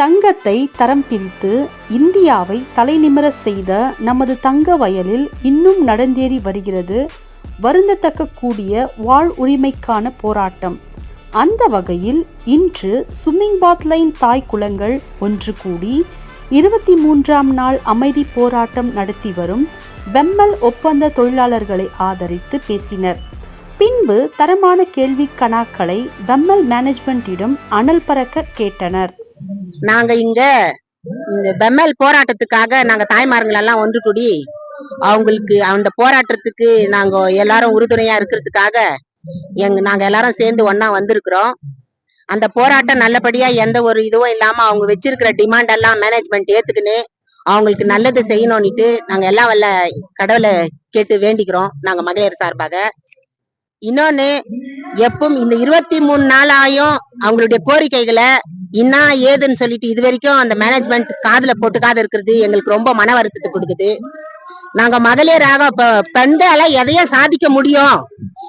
தங்கத்தை தரம் பிரித்து இந்தியாவை தலைநிமிர செய்த நமது தங்க வயலில் இன்னும் நடந்தேறி வருகிறது வருந்தத்தக்க கூடிய வாழ் உரிமைக்கான போராட்டம். அந்த வகையில் இன்று சுமிங் பாத் லைன் தாய் குளங்கள் ஒன்று கூடி இருபத்தி மூன்றாம் நாள் அமைதி போராட்டம் நடத்தி வரும் பெம்மல் ஒப்பந்த தொழிலாளர்களை ஆதரித்து பேசினர். பின்பு தரமான கேள்வி கணாக்களை பெம்மல் மேனேஜ்மெண்ட்டிடம் அனல் பறக்க கேட்டனர். நாங்க இங்க இந்த பெம்மல் போராட்டத்துக்காக நாங்க தாய்மார்கள் எல்லாம் ஒன்று கூடி அவங்களுக்கு அந்த போராட்டத்துக்கு நாங்க எல்லாரும் உறுதுணையா இருக்கிறதுக்காக எங்க நாங்க எல்லாரும் சேர்ந்து ஒன்னா வந்திருக்கிறோம். அந்த போராட்டம் நல்லபடியா எந்த ஒரு இதுவும் இல்லாம அவங்க வச்சிருக்கிற டிமாண்ட் எல்லாம் மேனேஜ்மெண்ட் ஏத்துக்குன்னு அவங்களுக்கு நல்லது செய்யணும்னுட்டு நாங்க எல்லாம் வல்ல கடவுளை கேட்டு வேண்டிக்கிறோம். நாங்க மகளிர் சார்பாக. இன்னொன்னு எப்பவும் இந்த இருபத்தி மூணு நாளாயும் அவங்களுடைய கோரிக்கைகளை என்ன ஏதுன்னு சொல்லிட்டு இது வரைக்கும் அந்த மேனேஜ்மெண்ட் காதுல போட்டுக்காத இருக்கிறது எங்களுக்கு ரொம்ப மன வருத்தத்தை கொடுக்குது. நாங்க மகளிராக ப- பெண்களால எதையும் சாதிக்க முடியும்?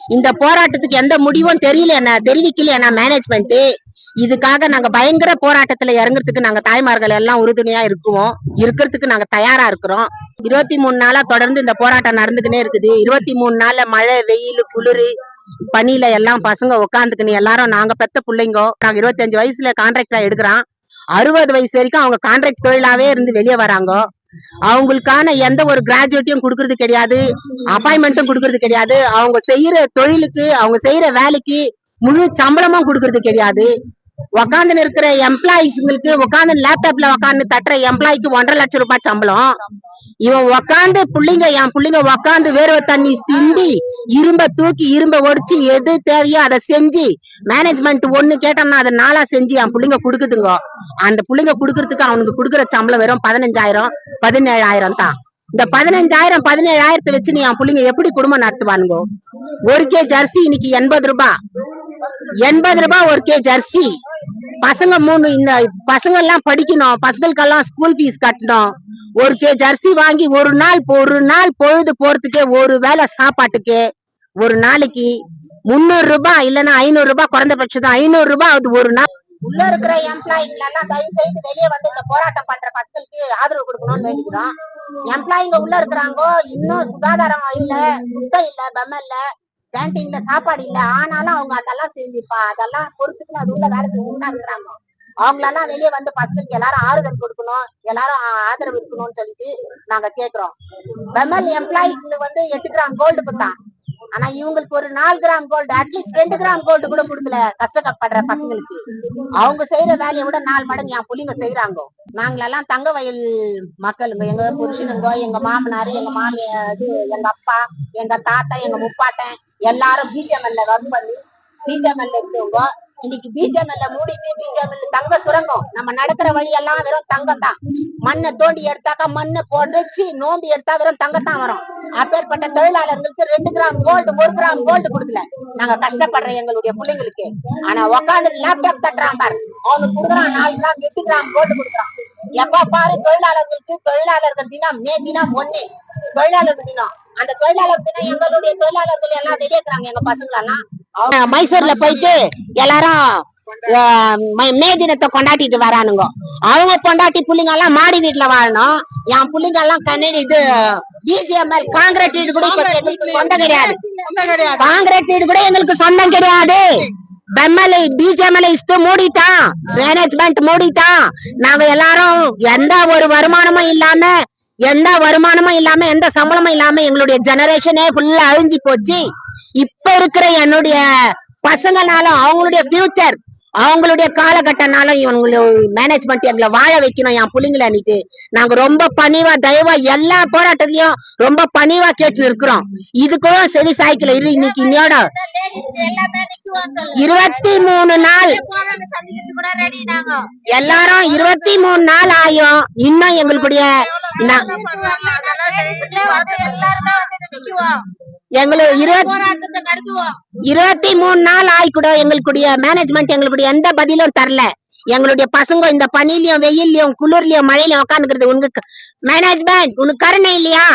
இந்த போராட்டத்துக்கு எந்த முடிவும் தெரியல என்ன தெரிவிக்கல என்ன மேனேஜ்மெண்ட் இதுக்காக நாங்க பயங்கர போராட்டத்துல இறங்குறதுக்கு நாங்க தாய்மார்கள் எல்லாம் உறுதுணையா இருக்குவோம். இருக்கிறதுக்கு நாங்க தயாரா இருக்கிறோம். இருபத்தி மூணு நாளா தொடர்ந்து இந்த போராட்டம் நடந்துக்கினே இருக்குது. இருபத்தி மூணு நாள்ல மழை வெயில் குளிர் பணியில எல்லாம் பசங்க உட்காந்துக்கின்னு எல்லாரும் நாங்க பெத்த பிள்ளைங்கோ நாங்க இருபத்தஞ்சு வயசுல கான்ட்ராக்டா எடுக்கிறோம். அறுபது வயசு வரைக்கும் அவங்க கான்ட்ராக்ட் தொழிலாவே இருந்து வெளியே வராங்க. அவங்களுக்கான எந்த ஒரு கிராஜுவேட்டையும் கொடுக்கறது கிடையாது. அப்பாயின்மெண்ட்டும் கொடுக்கறது கிடையாது. அவங்க செய்யற தொழிலுக்கு அவங்க செய்யற வேலைக்கு முழு சம்பளமும் கொடுக்கறது கிடையாது. உக்காந்து இருக்கிற எம்ப்ளாயிஸ்ங்களுக்கு உட்காந்து லேப்டாப்ல உட்காந்து தட்டுற எம்ப்ளாய்க்கு ஒன்றரை லட்சம் ரூபாய் சம்பளம். இவன் உக்காந்து பிள்ளைங்க என் புள்ளைங்க உக்காந்து வேர்வை தண்ணி சிந்தி இரும்ப தூக்கி இரும்ப ஒடிச்சு எது தேவையோ அதை செஞ்சு மேனேஜ்மெண்ட் ஒண்ணு கேட்டோம்னா அதை நாளா செஞ்சு என் புள்ளைங்க கொடுக்குதுங்க. அந்த புள்ளைங்க கொடுக்கறதுக்கு அவனுக்கு கொடுக்குற சம்பளம் வெறும் பதினஞ்சாயிரம் பதினேழாயிரம் தான். இந்த பதினஞ்சாயிரம் பதினேழாயிரத்தை வச்சு நீ என் புள்ளைங்க எப்படி குடும்பம் நடத்துவானுங்க? ஒரு கே ஜெர்சி இன்னைக்கு எண்பது ரூபாய். எண்பது ரூபாய் ஒரு கே ஜெர்சி. பசங்க மூணு இந்த பசங்க எல்லாம் படிக்கணும். பசங்களுக்கெல்லாம் ஸ்கூல் ஃபீஸ் கட்டணும். ஒரு கே ஜெர்சி வாங்கி ஒரு நாள் ஒரு நாள் பொழுது போறதுக்கே ஒரு வேளை சாப்பாட்டுக்கு ஒரு நாளைக்கு முந்நூறு ரூபாய் இல்லைன்னா ஐநூறு ரூபாய் குறைந்தபட்சம் தான் ஐநூறு ரூபாய் அது ஒரு நாள். உள்ள இருக்கிற எம்ப்ளாயிங்க எல்லாம் தயவு செய்து வெளியே வந்து இந்த போராட்டம் பண்ற மக்களுக்கு ஆதரவு கொடுக்கணும்னு வேண்டிக்கிறோம். எம்ப்ளாயிங்க உள்ள இருக்கிறாங்க இன்னும் சுகாதாரம் இல்ல சுத்தம் இல்ல பெம்ம இல்ல கேன்டீன்ல சாப்பாடு இல்ல. ஆனாலும் அவங்க அதெல்லாம் செஞ்சுப்பா அதெல்லாம் பொறுத்துக்கு அது உள்ள வேலை செஞ்சுட்டு அவங்களெல்லாம் வெளியே வந்து பசங்களுக்கு எல்லாரும் ஆறுதல் கொடுக்கணும். எல்லாரும் ஆதரவு இருக்கணும்னு சொல்லிட்டு நாங்க கேக்குறோம். பெமல் எம்ப்ளாய்க்கு வந்து எட்டு கிராம் கோல்டு கொடுத்தான் ஆனா இவங்களுக்கு ஒரு நாலு கிராம் கோல்டு அட்லீஸ்ட் ரெண்டு கிராம் கோல்டு கூட கொடுக்கல. கஷ்டப்படுற பசங்களுக்கு. அவங்க செய்யற வேலையை விட நாலு மடங்கு என் புள்ளிங்க செய்யறாங்க நாங்களெல்லாம் தங்க வயல் மக்களுங்க. எங்க புருஷனுங்க எங்க மாமனார் எங்க மாமியார் இது எங்க அப்பா எங்க தாத்தா எங்க முப்பாட்டன் எல்லாரும் பிஜிஎம்எல்ல ஒர்க் பண்ணி பிஜிஎம்எல்ல இருந்தவங்க இன்னைக்கு பிஜிஎம்எல்ல மூடிட்டு பிஜிஎம்எல்ல தங்க சுரங்கம். நம்ம நடக்கிற வழியெல்லாம் வெறும் தங்கம் தான் மண்ணை தோண்டி எடுத்தாக்கா மண்ணை புடைச்சு நோம்பி எடுத்தா வெறும் தங்கத்தான் வரும். அப்பேற்பட்ட தொழிலாளர்களுக்கு ரெண்டு கிராம் கோல்டு ஒரு கிராம் கோல்டு கொடுக்கல. நாங்க கஷ்டப்படுற எங்களுடைய பிள்ளைங்களுக்கு. ஆனா உட்காந்து லேப்டாப் தட்டுறான் பாரு. அவனுக்கு கொடுக்குறான் நாலு கிராம் எட்டு கிராம் கோல்டு கொடுக்குறான். எப்ப பாரு தொழிலாளர்களுக்கு தொழிலாளர்கள் தினம் மே தினம் ஒண்ணு. தொழிலாளர்கள் தினம். அந்த தொழிலாளர் தினம் எங்களுடைய தொழிலாளர்கள் எல்லாம் வெளியேறாங்க எங்க பசங்க எல்லாம் அவங்க மைசூர்ல போயிட்டு எல்லாரும் மே தினத்தை கொண்டாட்டிட்டு வரானுங்க. அவங்க கொண்டாட்டி புள்ளைங்க எல்லாம் மாடி வீட்டுல வாழணும். என் புள்ளைங்க எல்லாம் கண்ணடி இது பிஜிஎம்எல் காங்கிரஸ் வீடு கூட எங்களுக்கு சொந்தம் கிடையாது. காங்கிரஸ் வீடு கூட எங்களுக்கு சொந்தம் கிடையாது. பெம்மலை பிஜிஎம்எல் இஸ்து மூடிட்டான். மேனேஜ்மெண்ட் மூடிட்டான். நாங்க எல்லாரும் எந்த ஒரு வருமானமும் இல்லாம எந்த வருமானமும் இல்லாம எந்த சம்பளமும் இல்லாம எங்களுடைய ஜெனரேஷனே ஃபுல்லா அழிஞ்சு போச்சு. இப்ப இருக்கிற என்னுடைய பசங்கனாலும் அவங்களுடைய ஃபியூச்சர் அவங்களுடைய காலகட்டம்னாலும் இவங்களுடைய மேனேஜ்மெண்ட் எங்களை வாழ வைக்கணும் என் பிள்ளைங்கள அன்னைக்கு. நாங்க ரொம்ப பணிவா தயவா எல்லா போராட்டத்திலயும் ரொம்ப பணிவா கேட்டு இருக்கிறோம் இதுக்கும் சரி சாய்க்கல. இரு இன்னைக்கு இன்னையோட இருபத்தி மூணு நாள். எல்லாரும் இருபத்தி மூணு நாள் ஆயும் இன்னும் எங்களுடைய எங்களுக்கு இருபத்தி மூணு நாள் ஆயிக்கூட எங்களுடைய மேனேஜ்மெண்ட் எங்களுடைய எந்த பதிலும் தரல. எங்களுடைய பசங்க இந்த பனிலையும் வெயில்லயும் குளிர்லயும் மழையிலயும் உட்காந்துக்கிறது உனக்கு மேனேஜ்மெண்ட் உனக்கு கருணை இல்லையா?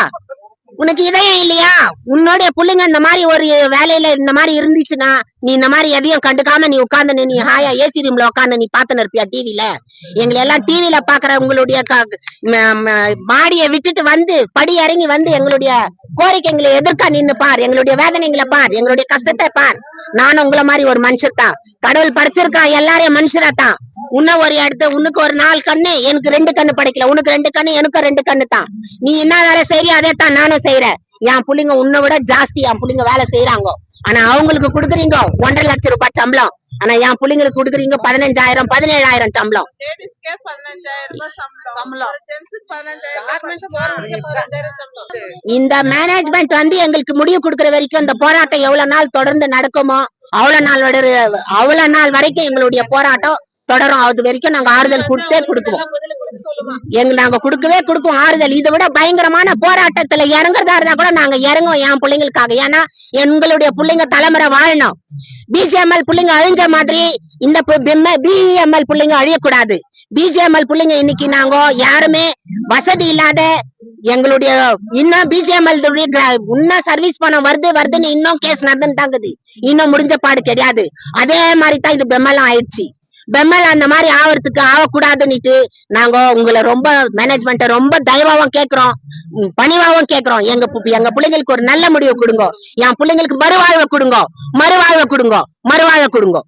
உனக்கு இதயம் இல்லையா? உன்னுடைய புள்ளைங்க இந்த மாதிரி ஒரு வேலையில இந்த மாதிரி இருந்துச்சுன்னா நீ இந்த மாதிரி எதையும் கண்டுக்காம நீ உட்கார்ந்து நீ ஹாயா ஏசி ரூம்ல உட்கார்ந்து நீ பாத்துன்னு இருப்பியா டிவில எங்களை எல்லாம் டிவில பாக்குற உங்களுடைய மாடியை விட்டுட்டு வந்து படி இறங்கி வந்து எங்களுடைய கோரிக்கைங்களை எதிர்க்க நின்னு பார். எங்களுடைய வேதனைகளை பார். எங்களுடைய கஷ்டத்தை பார். நானும் உங்களை மாதிரி ஒரு மனுஷர் தான். கடவுள் படைச்சிருக்கான் எல்லாரையும் மனுஷரா தான். உன்ன ஒரு இடத்த உனக்கு ஒரு நாலு கண்ணு எனக்கு ரெண்டு கண்ணு படைக்கல. உனக்கு ரெண்டு கண்ணு எனக்கு ரெண்டு கண்ணு தான். நீ என்ன வேலை செய்யறியோ அதே தான் நானும் செய்யறேன் என் புள்ளைங்க உன்னை விட ஜாஸ்தி. என் புள்ளைங்க வேலை செய்யறாங்க ஆனா அவங்களுக்கு குடுக்குறீங்க ஒன்றரை லட்சம் ரூபாய் சம்பளம். ஆனா என் புள்ளைங்களுக்கு குடுக்குறீங்க பதினஞ்சாயிரம் பதினேழாயிரம் சம்பளம். இந்த மேனேஜ்மெண்ட் வந்து எங்களுக்கு முடிவு கொடுக்கிற வரைக்கும் இந்த போராட்டம் எவ்வளவு நாள் தொடர்ந்து நடக்குமோ அவ்வளவு நாள் அவ்வளவு நாள் வரைக்கும் எங்களுடைய போராட்டம் தொடரும். அது வரைக்கும் நாங்க ஆறுதல் கொடுத்தே கொடுக்குவோம் எங்க நாங்க கொடுக்கவே கொடுக்குவோம் ஆறுதல். இதை விட பயங்கரமான போராட்டத்துல இறங்குறதா இருந்தா கூட நாங்க இறங்குவோம் என் பிள்ளைங்களுக்காக. ஏன்னா எங்களுடைய பிள்ளைங்க தலைமுறை வாழணும். பிஜிஎம்எல் பிள்ளைங்க அழிஞ்ச மாதிரி இந்த பிஎம்எல் பிள்ளைங்க அழியக்கூடாது. பிஜிஎம்எல் பிள்ளைங்க இன்னைக்கு நாங்க யாருமே வசதி இல்லாத எங்களுடைய இன்னும் பிஜிஎம்எல் இன்னும் சர்வீஸ் பணம் வருது வருதுன்னு இன்னும் கேஸ் நடந்துன்னு தாங்குது. இன்னும் முடிஞ்ச பாடு கிடையாது. அதே மாதிரி தான் இது பெம்மெல்லாம் ஆயிடுச்சு. பெம்மல் அந்த மாதிரி ஆவறதுக்கு ஆகக்கூடாதுன்னுட்டு நாங்க உங்களை ரொம்ப மேனேஜ்மெண்ட்ட ரொம்ப தயவாவும் கேட்கிறோம் உம், பணிவாவும் கேட்கிறோம் எங்க பு- எங்க பிள்ளைங்களுக்கு ஒரு நல்ல முடிவு கொடுங்க. என் பிள்ளைங்களுக்கு மறுவாழ்வை கொடுங்க. மறுவாழ்வை கொடுங்க. மறுவாழ்வை கொடுங்க.